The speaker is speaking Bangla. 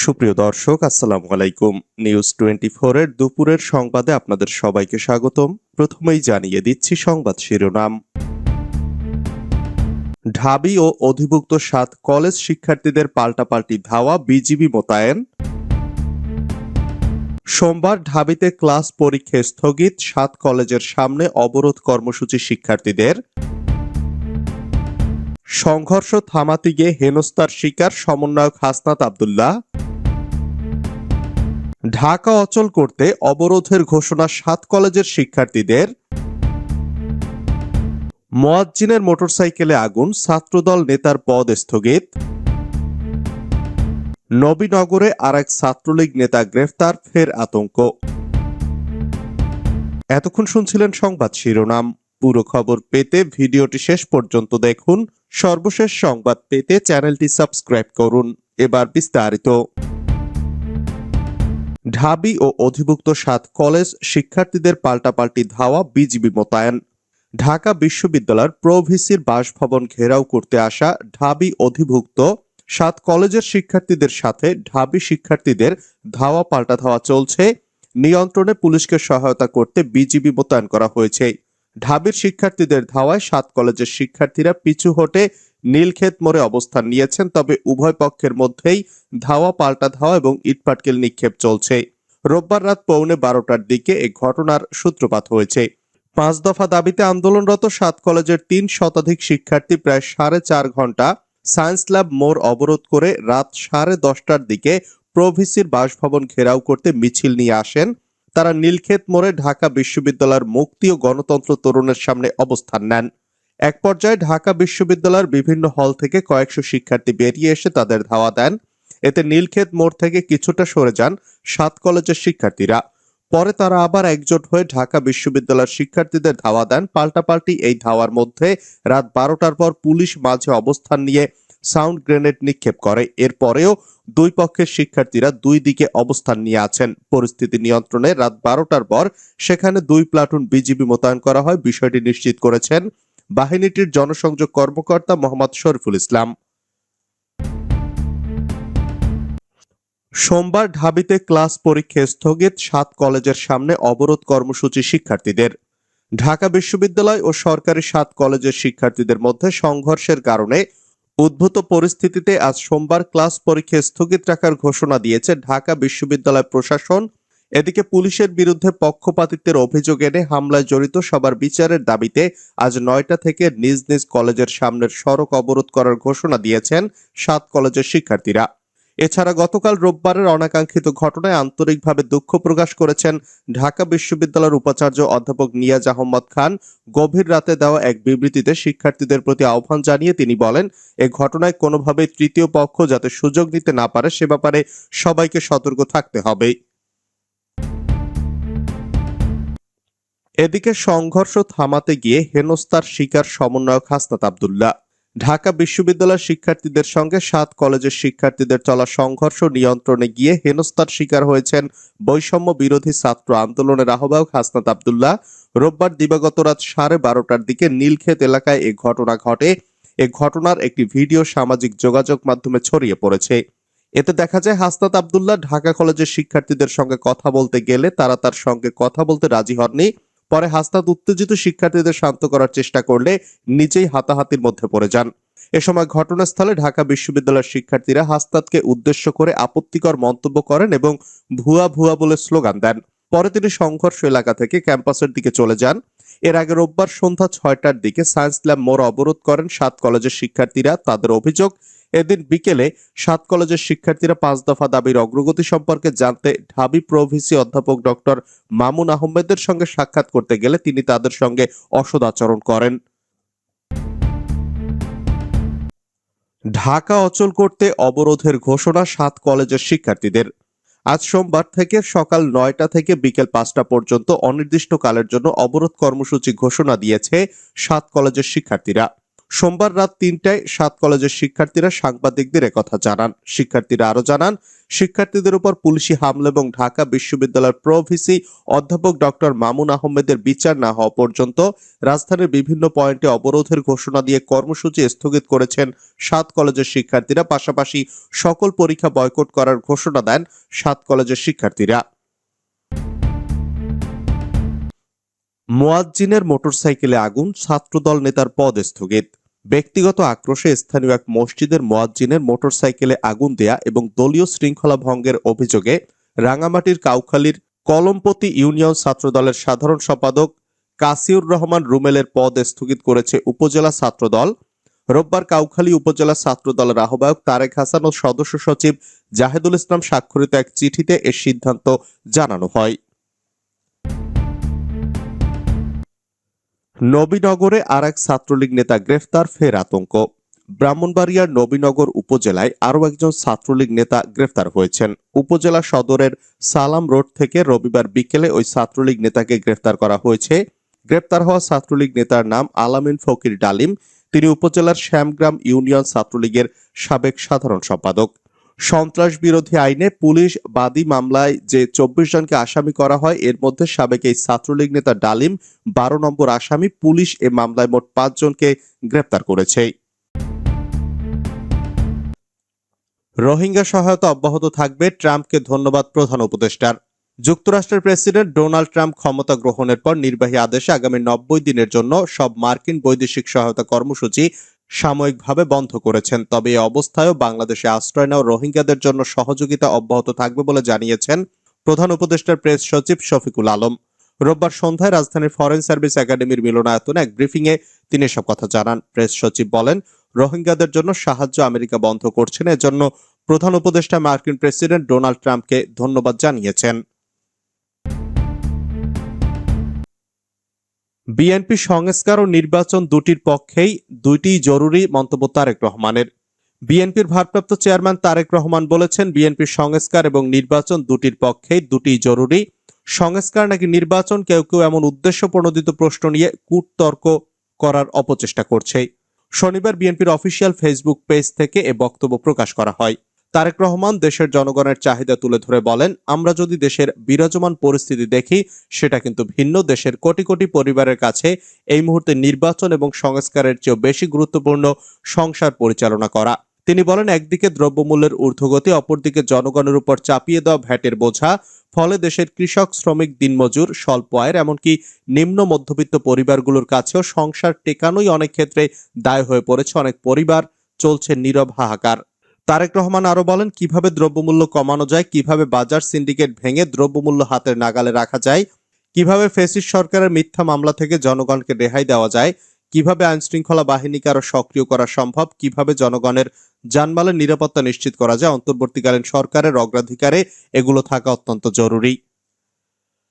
সুপ্রিয় দর্শক, আসসালামু আলাইকুম। নিউজ টোয়েন্টি এর দুপুরের সংবাদে আপনাদের সবাইকে স্বাগতম। প্রথমেই জানিয়ে দিচ্ছি সংবাদ শিরোনাম। ঢাবি ও অধিভুক্ত সাত কলেজ শিক্ষার্থীদের পাল্টাপাল্টি ধাওয়া বিজিবি মোতায়েন। সোমবার ঢাবিতে ক্লাস পরীক্ষা স্থগিত, সাত কলেজের সামনে অবরোধ কর্মসূচি শিক্ষার্থীদের। সংঘর্ষ থামাতে গিয়ে হেনস্তার শিকার সমন্বয়ক হাসনাত আবদুল্লাহ। ঢাকা অচল করতে অবরোধের ঘোষণা সাত কলেজের শিক্ষার্থীদের। মোয়াজ্জিনের মোটরসাইকেলে আগুন, ছাত্রদল নেতার পদ স্থগিত। নবীনগরে আর এক ছাত্রলীগ নেতা গ্রেফতার, ফের আতঙ্ক। এতক্ষণ শুনছিলেন সংবাদ শিরোনাম। পুরো খবর পেতে ভিডিওটি শেষ পর্যন্ত দেখুন। সর্বশেষ সংবাদ পেতে চ্যানেলটি সাবস্ক্রাইব করুন। এবার বিস্তারিত। ঢাবি ও অধিভুক্ত সাত কলেজ শিক্ষার্থীদের পাল্টাপাল্টি ধাওয়া বিজিবি মোতায়েন। ঢাকা বিশ্ববিদ্যালয়ের প্রভিসির বাসভবন ঘেরাও করতে আসা ঢাবি অধিভুক্ত সাত কলেজের শিক্ষার্থীদের সাথে ঢাবি শিক্ষার্থীদের ধাওয়া পাল্টা ধাওয়া চলছে। নিয়ন্ত্রণে পুলিশকে সহায়তা করতে বিজিবি মোতায়েন করা হয়েছে। ঢাবির শিক্ষার্থীদের ধাওয়ায় সাত কলেজের শিক্ষার্থীরা পিছু হটে নীলক্ষেত মোড়ে অবস্থান নিয়েছেন, তবে উভয় পক্ষের মধ্যেই ধাওয়া, পাল্টা ধাওয়া এবং ইটপাটকেল নিক্ষেপ চলছে। রোববার রাত পৌনে বারোটার দিকে এ ঘটনার সূত্রপাত হয়েছে। পাঁচ দফা দাবিতে আন্দোলনরত সাত কলেজের তিন শতাধিক শিক্ষার্থী প্রায় সাড়ে চার ঘণ্টা সায়েন্স ল্যাব মোড় অবরোধ করে রাত সাড়ে দশটার দিকে প্রভিসির বাসভবন ঘেরাও করতে মিছিল নিয়ে আসেন। তারা নীলক্ষেত মোড়ে ঢাকা বিশ্ববিদ্যালয়ের মুক্তি ও গণতন্ত্র তরুণের সামনে অবস্থান নেন। এক পর্যায়ে ঢাকা বিশ্ববিদ্যালয়ের বিভিন্ন হল থেকে কয়েকশো শিক্ষার্থী বেরিয়ে এসে তাদের ধাওয়া দেন। এতে নীলক্ষেত মোড় থেকে কিছুটা সরে যান সাত কলেজের শিক্ষার্থীরা। পরে তারা আবার একজোট হয়ে ঢাকা বিশ্ববিদ্যালয়ের শিক্ষার্থীদের ধাওয়া দেন। পাল্টাপাল্টি এই ধাওয়ার মধ্যে রাত বারোটার পর পুলিশ মাঝে অবস্থান নিয়ে সাউন্ড গ্রেনেড নিক্ষেপ করে। এরপরেও দুই পক্ষের শিক্ষার্থীরা দুই দিকে অবস্থান নিয়ে আছেন। পরিস্থিতি নিয়ন্ত্রণে রাত বারোটার পর সেখানে দুই প্লাটুন বিজিবি মোতায়েন করা হয়। বিষয়টি নিশ্চিত করেছেন বাহিনীটির জনসংযোগ কর্মকর্তা মোহাম্মদ শরীফুল ইসলাম। সোমবার ঢাবিতে ক্লাস পরীক্ষা স্থগিত, সাত কলেজের সামনে অবরোধ কর্মসূচি শিক্ষার্থীদের। ঢাকা বিশ্ববিদ্যালয় ও সরকারি সাত কলেজের শিক্ষার্থীদের মধ্যে সংঘর্ষের কারণে উদ্ভূত পরিস্থিতিতে আজ সোমবার ক্লাস পরীক্ষা স্থগিত রাখার ঘোষণা দিয়েছে ঢাকা বিশ্ববিদ্যালয় প্রশাসন এদিকে পুলিশের বিরুদ্ধে পক্ষপাতিত্বের অভিযোগ এনে হামলায় জড়িত সবার বিচারের দাবিতে আজ নয়টা থেকে নিজ নিজ কলেজের সামনের সড়ক অবরোধ করার ঘোষণা দিয়েছেন সাত কলেজের শিক্ষার্থীরা। এছাড়া গতকাল রোববারের অনাকাঙ্ক্ষিত ঘটনায় আন্তরিকভাবে দুঃখ প্রকাশ করেছেন ঢাকা বিশ্ববিদ্যালয়ের উপাচার্য অধ্যাপক নিয়াজ আহমদ খান। গভীর রাতে দেওয়া এক বিবৃতিতে শিক্ষার্থীদের প্রতি আহ্বান জানিয়ে তিনি বলেন, এ ঘটনায় কোনোভাবেই তৃতীয় পক্ষ যাতে সুযোগ নিতে না পারে, সে ব্যাপারে সবাইকে সতর্ক থাকতে হবে। এদিকে সংঘর্ষ থামাতে গিয়ে হেনস্তার শিকার সমন্বয়ক হাসনাত আবদুল্লাহ। ঢাকা বিশ্ববিদ্যালয়ের শিক্ষার্থীদের সঙ্গে সাত কলেজের শিক্ষার্থীদের চলা সংঘর্ষ নিয়ন্ত্রণে গিয়ে হেনস্তার শিকার হয়েছেন বৈষম্য বিরোধী ছাত্র আন্দোলনের আহ্বায়ক হাসনাত আবদুল্লাহ। রোববার দিবাগত রাত সাড়ে বারোটার দিকে নীলক্ষেত এলাকায় এ ঘটনা ঘটে। এ ঘটনার একটি ভিডিও সামাজিক যোগাযোগ মাধ্যমে ছড়িয়ে পড়েছে। এতে দেখা যায়, হাসনাত আবদুল্লাহ ঢাকা কলেজের শিক্ষার্থীদের সঙ্গে কথা বলতে গেলে তারা তার সঙ্গে কথা বলতে রাজি হননি। পরে হাসনাত উত্তেজিত শিক্ষার্থীদের শান্ত করার চেষ্টা করলে নিজেই হাতাহাতির মধ্যে পড়ে যান। এ সময় ঘটনাস্থলে ঢাকা বিশ্ববিদ্যালয়ের শিক্ষার্থীরা হাসনাতকে উদ্দেশ্য করে আপত্তিকর মন্তব্য করেন এবং ভুয়া ভুয়া বলে স্লোগান দেন। পরে তিনি সংঘর্ষ এলাকা থেকে ক্যাম্পাসের দিকে চলে যান। এর আগে রোববার সন্ধ্যা ছয়টার দিকে সায়েন্স ল্যাব মোড় অবরোধ করেন সাত কলেজের শিক্ষার্থীরা। তাদের অভিযোগ এদিন বিকেলে সাত কলেজের শিক্ষার্থীরা পাঁচ দফা দাবির অগ্রগতি সম্পর্কে জানতে ঢাবি প্রভিসি অধ্যাপক ডক্টর মামুন আহমেদের সঙ্গে সাক্ষাৎ করতে গেলে তিনি তাদের সঙ্গে অসদাচরণ করেন। ঢাকা অচল করতে অবরোধের ঘোষণা সাত কলেজের শিক্ষার্থীদের। আজ সোমবার থেকে সকাল নয়টা থেকে বিকেল পাঁচটা পর্যন্ত অনির্দিষ্টকালের জন্য অবরোধ কর্মসূচি ঘোষণা দিয়েছে সাত কলেজের শিক্ষার্থীরা। সোমবার রাত তিনটায় সাত কলেজের শিক্ষার্থীরা সাংবাদিকদের একথা জানান। শিক্ষার্থীরা আরও জানান, শিক্ষার্থীদের উপর পুলিশি হামলা এবং ঢাকা বিশ্ববিদ্যালয়ের প্রভিসি অধ্যাপক ডক্টর মামুন আহমেদের বিচার না হওয়া পর্যন্ত রাজধানীর বিভিন্ন পয়েন্টে অবরোধের ঘোষণা দিয়ে কর্মসূচি স্থগিত করেছেন সাত কলেজের শিক্ষার্থীরা। পাশাপাশি সকল পরীক্ষা বয়কট করার ঘোষণা দেন সাত কলেজের শিক্ষার্থীরা। মোয়াজ্জিনের মোটরসাইকেলে আগুন, ছাত্রদল নেতার পদ স্থগিত। ব্যক্তিগত আক্রোশে স্থানীয় এক মসজিদের মোয়াজ্জিনের মোটরসাইকেলে আগুন দেয়া এবং দলীয় শৃঙ্খলা ভঙ্গের অভিযোগে রাঙামাটির কাউখালীর কলমপতি ইউনিয়ন ছাত্রদলের সাধারণ সম্পাদক কাসিউর রহমান রুমেলের পদ স্থগিত করেছে উপজেলা ছাত্রদল। রোববার কাউখালী উপজেলা ছাত্রদলের আহ্বায়ক তারেক হাসান ও সদস্য সচিব জাহেদুল ইসলাম স্বাক্ষরিত এক চিঠিতে এর সিদ্ধান্ত জানানো হয়। নবীনগরে আর এক ছাত্রলীগ নেতা গ্রেফতার, ফের আতঙ্ক। ব্রাহ্মণবাড়িয়ার নবীনগর উপজেলায় আরও একজন ছাত্রলীগ নেতা গ্রেফতার হয়েছেন। উপজেলা সদরের সালাম রোড থেকে রবিবার বিকেলে ওই ছাত্রলীগ নেতাকে গ্রেফতার করা হয়েছে। গ্রেফতার হওয়া ছাত্রলীগ নেতার নাম আলামিন ফকির ডালিম। তিনি উপজেলার শ্যামগ্রাম ইউনিয়ন ছাত্রলীগের সাবেক সাধারণ সম্পাদক। সন্ত্রাস বিরোধী আইনে পুলিশ বাদী মামলায় যে চব্বিশ জনকে আসামি করা হয়, এর মধ্যে সাবেক এই ছাত্রলীগ নেতা ডালিম, বারো নম্বর আসামি, পুলিশ এ মামলায় মোট পাঁচ জনকে গ্রেপ্তার করেছে। রোহিঙ্গা সহায়তা অব্যাহত থাকবে ট্রাম্পকে ধন্যবাদ প্রধান উপদেষ্টার। যুক্তরাষ্ট্রের প্রেসিডেন্ট ডোনাল্ড ট্রাম্প ক্ষমতা গ্রহণের পর নির্বাহী আদেশে আগামী নব্বই দিনের জন্য সব মার্কিন বৈদেশিক সহায়তা কর্মসূচি সাময়িকভাবে বন্ধ করেছেন। তবে এই অবস্থায়ও বাংলাদেশে আশ্রয় নেওয়া রোহিঙ্গাদের জন্য সহযোগিতা অব্যাহত থাকবে বলে জানিয়েছেন প্রধান উপদেষ্টার প্রেস সচিব শফিকুল আলম। রোববার সন্ধ্যায় রাজধানীর ফরেন সার্ভিস একাডেমির মিলনায়তনে এক ব্রিফিংয়ে তিনি এসব কথা জানান। প্রেস সচিব বলেন, রোহিঙ্গাদের জন্য সাহায্য আমেরিকা বন্ধ করছে না এজন্য প্রধান উপদেষ্টা মার্কিন প্রেসিডেন্ট ডোনাল্ড ট্রাম্পকে ধন্যবাদ জানিয়েছেন। বিএনপি সংস্কার ও নির্বাচন দুটির পক্ষেই দুইটি জরুরি মন্তব্য তারেক রহমানের। বিএনপির ভারপ্রাপ্ত চেয়ারম্যান তারেক রহমান বলেছেন বিএনপির সংস্কার এবং নির্বাচন দুটির পক্ষেই দুটি জরুরি। সংস্কার নাকি নির্বাচন, কেউ কেউ এমন উদ্দেশ্য প্রণোদিত প্রশ্ন নিয়ে কূটতর্ক করার অপচেষ্টা করছে। শনিবার বিএনপির অফিসিয়াল ফেসবুক পেজ থেকে এ বক্তব্য প্রকাশ করা হয়। তারেক রহমান দেশের জনগণের চাহিদা তুলে ধরে বলেন, আমরা যদি দেশের বিরাজমান পরিস্থিতি দেখি, সেটা কিন্তু ভিন্ন। দেশের কোটি কোটি পরিবারের কাছে এই মুহূর্তে নির্বাচন এবং সংস্কারের চেয়েও বেশি গুরুত্বপূর্ণ সংসার পরিচালনা করা। তিনি বলেন, একদিকে দ্রব্যমূল্যের ঊর্ধ্বগতি, অপরদিকে জনগণের উপর চাপিয়ে দেওয়া ভ্যাটের বোঝা। ফলে দেশের কৃষক, শ্রমিক, দিনমজুর, স্বল্প আয়ের, এমনকি নিম্ন মধ্যবিত্ত পরিবারগুলোর কাছেও সংসার টেকানোই অনেক ক্ষেত্রে দায় হয়ে পড়েছে। অনেক পরিবার চলছে নীরব হাহাকার। তারেক রহমান আরও বলেন, কীভাবে দ্রব্যমূল্য কমানো যায়, কীভাবে বাজার সিন্ডিকেট ভেঙে দ্রব্যমূল্য হাতের নাগালে রাখা যায়, কীভাবে ফেসিস সরকারের মিথ্যা মামলা থেকে জনগণকে রেহাই দেওয়া যায়, কীভাবে আইনশৃঙ্খলা বাহিনীকে আরও সক্রিয় করা সম্ভব, কীভাবে জনগণের যানমালের নিরাপত্তা নিশ্চিত করা যায়, অন্তর্বর্তীকালীন সরকারের অগ্রাধিকারে এগুলো থাকা অত্যন্ত জরুরি।